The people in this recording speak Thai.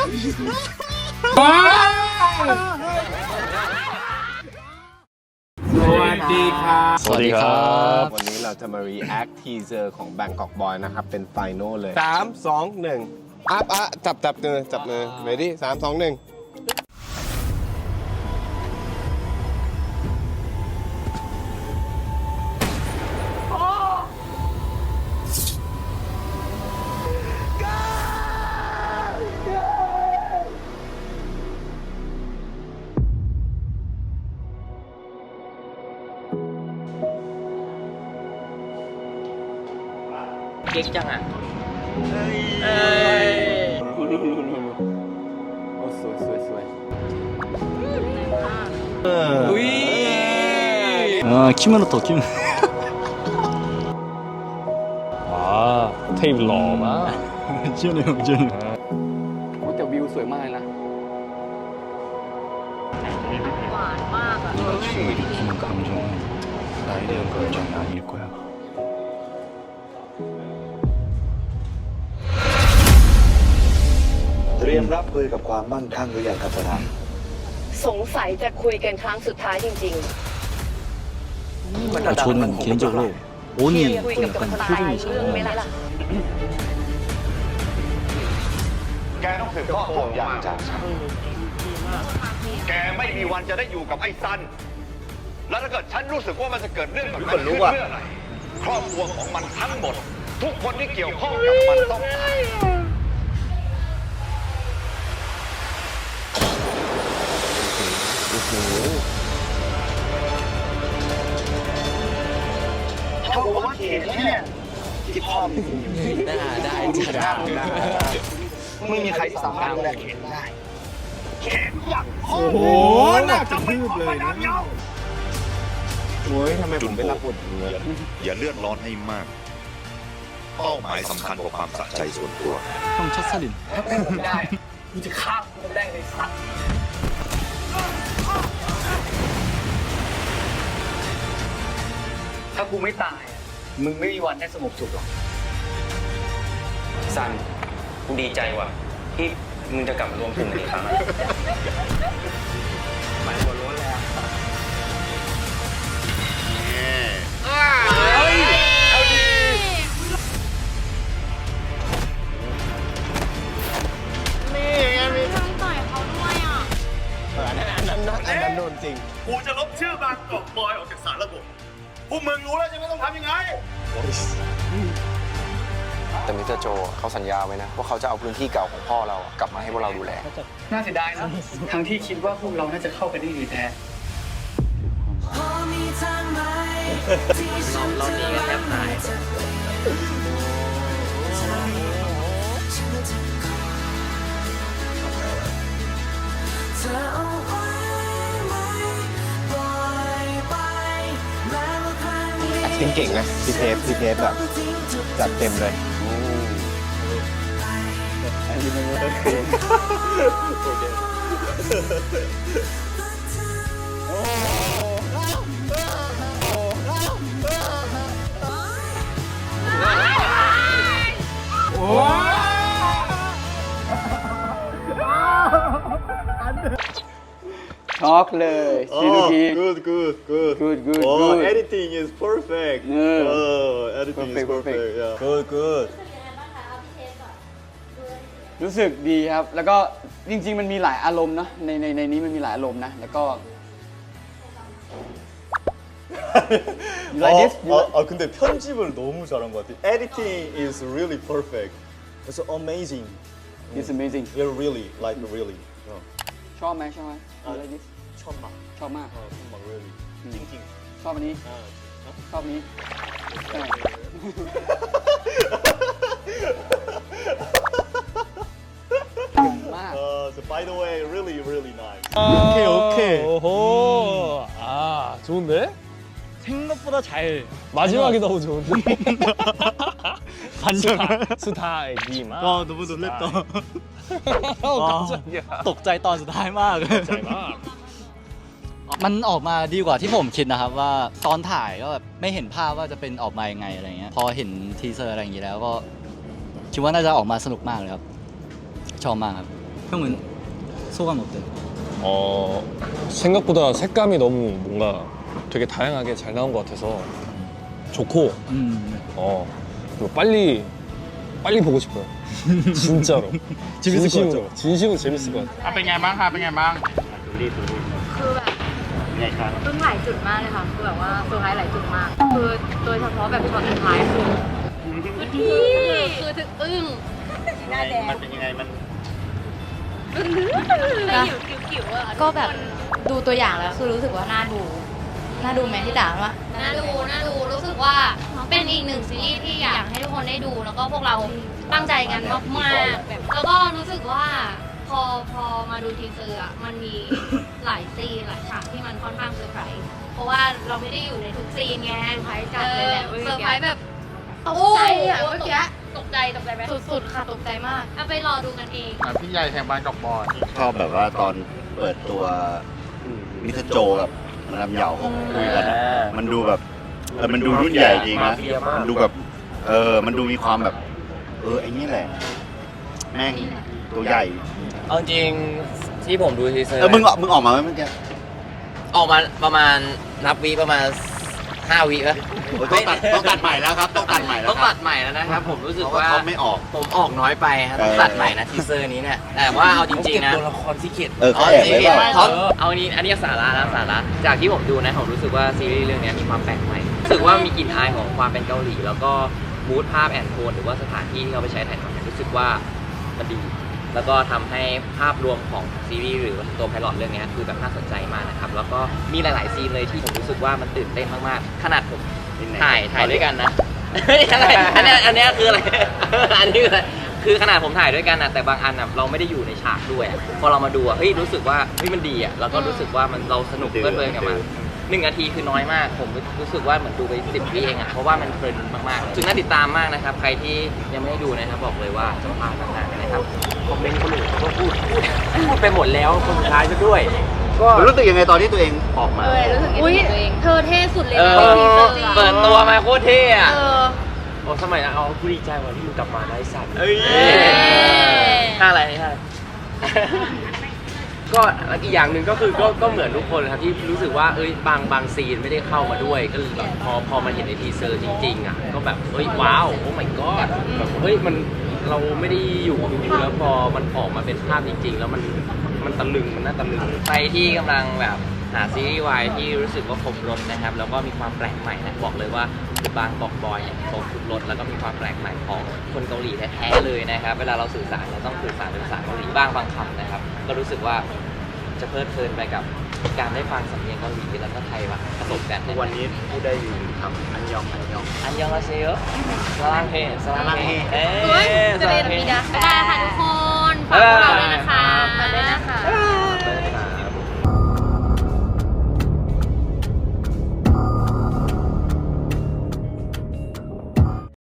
สวัสดีครับ สวัสดีครับ วันนี้เราจะมา react teaser ของ Bangkok Boy นะครับ เป็น final เลย 3 2 1อัพอะจับจับมือจับมือ ready 3 2 1 เก๊กจังอ่ะ โอ้สวยสวยสวย อุ้ย 아 키무노토 키무 아 테이블 러마 지현이 형 지현이 형 แต่วิวสวยมากเลยนะ 지금 일으키는 감정은 나에 대한 감정이 아닐 거야 มรับมือกับความมั่งคั่งหรือยังครับประธานสงสัยจะคุยกันครั้งสุดท้ายจริง ประชาชนเขียนจากโลกโอ้เนี่คุยกับกับตายเรื่องไม่ล่ะ แกต้องสืบทอดห่วงยางจากฉัน แกไม่มีวันจะได้อยู่กับไอ้ซัน แล้วถ้าเกิดฉันรู้สึกว่ามันจะเกิดเรื่องแบบนั้นขึ้นเมื่อไหร่ครอบครัวของมันทั้งหมด ทุกคนที่เกี่ยวข้องกับมันต้องตาย โหถ้าผมว่าเข็นเนี่ยที่พ่อมีได้ได้จีได้ ไม่มีใครที่สามารถเข็นได้เข็นอย่างโอ้โหน่ากะทืบเลยนะ โอ้ยทำไมผมไม่รับบทเหนืออย่าเลือดร้อนให้มาก เป้าหมายสำคัญกว่าความสะใจส่วนตัว ต้องชัดสลินถ้าพูดไม่ได้กูจะฆ่าคุณแด้เลยสัตว์ ถ้ากูไม่ตายมึงไม่มีวันได้สงบสุขหรอก ซันกูดีใจว่ะที่มึงจะกลับมารวมกลุ่มกันอีกครั้งอะอันนั้นอันนั้นอันนั้นโดนจริง กูจะลบชื่อบางกอกบอยออกจากสารระบบ พวกมึงรู้แล้วใช่ไหมต้องทำยังไง แต่มิสเตอร์โจเขาสัญญาไว้นะ ว่าเขาจะเอาพื้นที่เก่าของพ่อเราอะกลับมาให้พวกเราดูแล น่าเสียดายนะทั้งที่คิดว่าพวกเราน่าจะเข้ากันได้ดีแท้เรานี่กันแทบตาย acting เก่งนะพี่เพชรพี่เพชรแบบจัดเต็มเลย ช็อกเลยซีดูดี good good good good good oh good editing is perfect Yeah. oh editing Perfect, is perfect perfect. yeah good good รู้สึกดีครับ แล้วก็จริง ๆ มันมีหลายอารมณ์เนอะในในในนี้มันมีหลายอารมณ์นะ แล้วก็ You like this? You 아, like- 아 근데 편집을 너무 잘한 것 같아 editing is really perfect it's amazing It's amazing yeah really like really 어. ชอบไหมชอบไหม You like this 천막 ชอบมาก 어 천막 really 찡찡 ชอบอันนี้ 아, ชอบอันนี้ใช่เก่งมาก 어, so by the way really really nice 오케이 오케이. 오호 아 좋은데? 생각보다 잘 마지막이 너무 좋은데? 반전 수다 애기마 아 너무 놀랬다 어 깜짝이야 ตกใจตอนสุดท้ายมาก 잘 봐. มันออกมาดีกว่าที่ผมคิดนะครับว่าตอนถ่ายก็แบบไม่เห็นภาพว่าจะเป็นออกมายังไงอะไรเงี้ยพอเห็นทีเซอร์อะไรอย่างงี้แล้วก็คิดว่าน่าจะออกมาสนุกมากเลยครับ ชอบมากครับ 형은 소감 어때? 어, 생각보다 색감이 너무 뭔가 되게 다양하게 잘 나온 것 같아서 좋고, 음, 어, 그리고 빨리, 빨리 보고 싶어요. 진짜로. 재밌을 것 진심으로, 같죠? 진심으로 재밌을 것 같아요. เป็นไงบ้างครับเป็นไงบ้าง คือแบบเพิ่งหลายจุดมากเลยค่ะ คือแบบว่าเซอร์ไพรส์หลายจุดมาก คือโดยเฉพาะแบบช็อตสุดท้ายคือคือที่คือถึงอึ้งหน้าแดง มันเป็นยังไง มัน ก็แบบดูตัวอย่างแล้วคือรู้สึกว่าน่าดู น่าดูไหมที่ด่าว่าน่าดูน่าดูรู้สึกว่าเป็นอีกหนึ่งซีรีส์ที่อยากให้ทุกคนได้ดูแล้วก็พวกเราตั้งใจกันมากๆแบบแล้วก็รู้สึกว่าพอพอมาดูทีเซอร์อะมันมีหลายซีนหลายฉากที่มันค่อนข้างเซอร์ไพรส์เพราะว่าเราไม่ได้อยู่ในทุกซีนไงเซอร์ไพรส์จัดเลยแหละเว้ยเซอร์ไพรส์แบบตกใจอะเมื่อกี้ตกใจตกใจไหมสุดๆค่ะตกใจมากเอาไปรอดูกันเองพี่ใหญ่แห่งบางกอกบอยชอบแบบว่าตอนเปิดตัวมิสเตอร์โจกับ มาดามเหยาเขาคุยกันอะมันดูแบบเออมันดูรุ่นใหญ่จริงนะ มันดูแบบเออ มันดูมีความแบบ เออไอ้นี่แหละ แม่งตัวใหญ่ เอาจริงที่ผมดูทีเซอร์เออมึงออกมึงออกมาไหมเมื่อกี้ ออกมาประมาณนับวิประมาณ 5วิป่ะโอ้ยต้องตัดต้องตัดใหม่แล้วครับ ต้องตัดใหม่แล้วต้องครัตับดใหม่แล้วนะครับ ผมรู้สึกเพราะว่าว่าเขาไม่ออก ผมออกน้อยไปครับต้องเออตัดใหม่นะทีเซอร์นี้เนี่ยแต่ว่าเอาจริงๆนะ ตัวละครซีเกต เออเขาแอบไว้เปล่าเขาเอานี้อันนี้สาระนะสาระ จากที่ผมดูนะผมรู้สึกว่าซีรีส์เรื่องนี้มีความแปลกใหม่รู้สึกว่ามีกลิ่นอายของความเป็นเกาหลี แล้วก็มูดภาพแอนโทนหรือว่าสถานที่ที่เขาไปใช้ถ่ายทำเนี่ยรู้สึกว่ามันดี แล้วก็ทำให้ภาพรวมของซีรีส์หรือตัวไพลอตเรื่องนี้คือแบบน่าสนใจมากนะครับแล้วก็มีหลาย ๆ ซีนเลยที่ผมรู้สึกว่ามันตื่นเต้นมาก ๆ ขนาดผมถ่ายถ่ายด้วยกันนะอะไรอันเนี้ยอันเนี้ยคืออะไรอันนี้คืออะไรคือขนาดผมถ่ายด้วยกันนะแต่บางอันน่ะเราไม่ได้อยู่ในฉากด้วยอะพอเรามาดูอะเฮ้ยรู้สึกว่าเฮ้ยมันดีอะแล้วก็รู้สึกว่ามันเราสนุกเพลิดเพลินกับมัน หนึ่งนาทีคือน้อยมาก ผมรู้สึกว่าเหมือนดูไปสิบวิเองอะเพราะว่ามันเพลินมากๆถึงน่าติดตามมากนะครับ ใครที่ยังไม่ได้ดูนะครับบอกเลยว่าจะพลาดมากๆนะครับคอมเมนต์คนอื่นเขาก็พูดพูดพูดไปหมดแล้วคนสุดท้ายซะด้วย ก็ รู้สึกยังไงตอนที่ตัวเองออกมา เออรู้สึกยังอุ้ยไงกับตัวเองเธอเท่สุดเลยเอนะอในทีเซอร์จริงเปิดตัวมาโคตรเท่อะเออโอ้สมัยนั้นเอากูดีใจวันที่มึงกลับมาได้สัตว์เอ้ยท่าอะไรท่า ก็อีกอย่างหนึ่งก็คือก็ก็เหมือนทุกคนครับที่รู้สึกว่าเอ้ยบางบางซีนไม่ได้เข้ามาด้วย ก็คือแบบพอพอมาเห็นในทีเซอร์จริงๆอะก็แบบเฮ้ยว้าวโอ้ my god แบบเฮ้ยมันเราไม่ได้อยู่ดูแล้วพอมันออกมาเป็นภาพจริง ๆ แล้วมันมันตะลึงมันน่าตะลึง ใครที่กำลังแบบ หาซีรีส์วายที่รู้สึกว่าครบรถนะครับ แล้วก็มีความแปลกใหม่นะบอกเลยว่าบางบอกบอยเนี่ยครบทุกรถแล้วก็มีความแปลกใหม่ของคนเกาหลีแท้ๆเลยนะครับ เวลาเราสื่อสารเราต้องสื่อสารเป็นภาษาเกาหลีบ้างบางคำนะครับ ก็รู้สึกว่าจะเพลิดเพลินไปกับการได้ฟังสำเนียงเกาหลีแล้วก็ไทยว่ะผสมกันวันนี้พูดได้อยู่คำอันยองอันยองอันยองอาเซโยสลางเฮสลางเฮเอ้เฮ้ยยจะสเรีลายงนเฮมีนะบ๊ายบายค่ะทุกคนฝากพวกเราด้วยนะคะ